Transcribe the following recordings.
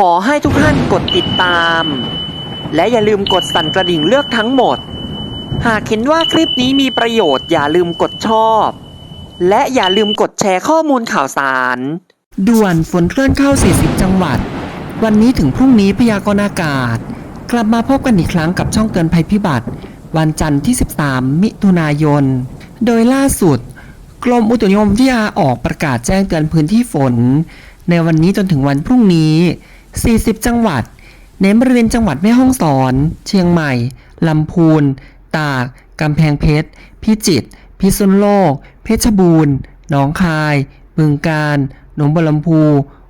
ขอให้ทุกท่านกดติดตาม และอย่าลืมกดสั่นกระดิ่งเลือกทั้งหมด หากเห็นว่าคลิปนี้มีประโยชน์อย่าลืมกดชอบ และอย่าลืมกดแชร์ข้อมูลข่าวสาร ด่วนฝนเคลื่อนเข้า 40 จังหวัด วันนี้ถึงพรุ่งนี้พยากรณ์อากาศ กลับมาพบกันอีกครั้งกับช่องเตือนภัยพิบัติ วันจันทร์ที่ 13 มิถุนายน โดยล่าสุด กรมอุตุนิยมวิทยาออกประกาศแจ้งเตือนพื้นที่ฝน ในวันนี้จนถึงวันพรุ่งนี้ 40 จังหวัด เน้นบริเวณจังหวัดแม่ฮ่องสอน เชียงใหม่ ลำพูน ตาก กำแพงเพชร พิจิตร พิษณุโลก เพชรบูรณ์ หนองคาย บึงกาฬ หนองบัวลำพู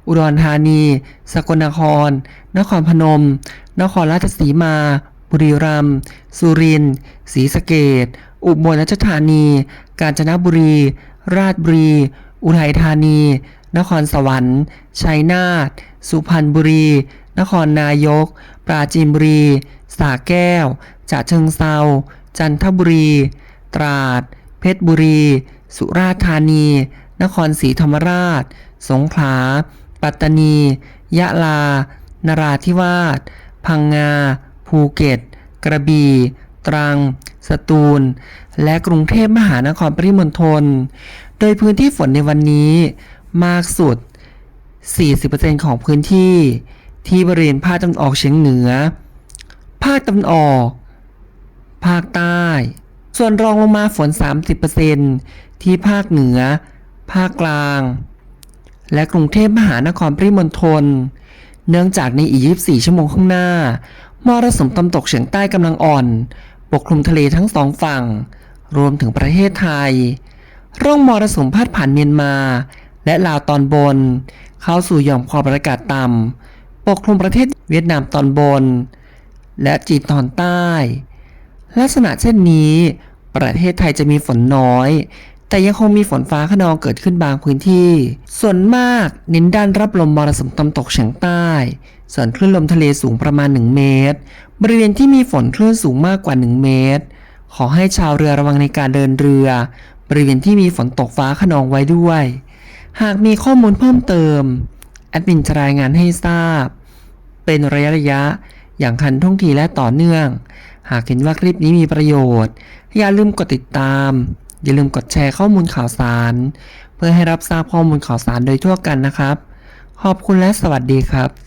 อุดรธานี สกลนคร นครพนม นครราชสีมา บุรีรัมย์ สุรินทร์ ศรีสะเกษอุบลราชธานี กาญจนบุรี ราชบุรี อุทัยธานี นครสวรรค์ ชัยนาท สุพรรณบุรี นครนายก ปราจีนบุรีสระแก้วฉะเชิงเซา จันทบุรี ตราด เพชรบุรี สุราษฎร์ธานี นครศรีธรรมราช สงขลา ปัตตานี ยะลา นราธิวาส พังงา ภูเก็ต กระบี่ ตรัง สตูล และกรุงเทพมหานครปริมณฑล โดยพื้นที่ฝนในวันนี้ มากสุด 40%ของพื้นที่ที่บริเวณภาคตะวันออกเฉียงเหนือ ภาคตะวันออก ภาคใต้ ส่วนรองลงมาฝน 30%ที่ภาคเหนือ ภาคกลาง และกรุงเทพมหานครปริมณฑล เนื่องจากในอีก 24 ชั่วโมงข้างหน้ามรสุมตะวันตกเฉียงใต้กำลังอ่อน ปกคลุมทะเลทั้งสองฝั่ง รวมถึงประเทศไทย ร่องมรสุมพาดผ่านเมียนมา และลาวตอนบน เข้าสู่หย่อมความกดอากาศต่ำปกคลุมประเทศเวียดนามตอนบน และจีนตอนใต้ ลักษณะเช่นนี้ ประเทศไทยจะมีฝนน้อย แต่ยังคงมีฝนฟ้าขนองเกิดขึ้นบางพื้นที่ ส่วนมากเน้นด้านรับลมมรสุมตะวันตกเฉียงใต้ ส่วนคลื่นลมทะเลสูงประมาณ 1 เมตร บริเวณที่มีฝนคลื่นสูงมากกว่า 1 เมตร ขอให้ชาวเรือระวังในการเดินเรือ บริเวณที่มีฝนตกฟ้าขนองไว้ด้วย หากมีข้อมูลเพิ่มเติม แอดมินจะรายงานให้ทราบ เป็นระยะระยะอย่างคันท่วงทีและต่อเนื่อง หากเห็นว่าคลิปนี้มีประโยชน์ อย่าลืมกดติดตาม อย่าลืมกดแชร์ข้อมูลข่าวสาร เพื่อให้รับทราบข้อมูลข่าวสารโดยทั่วกันนะครับ ขอบคุณและสวัสดีครับ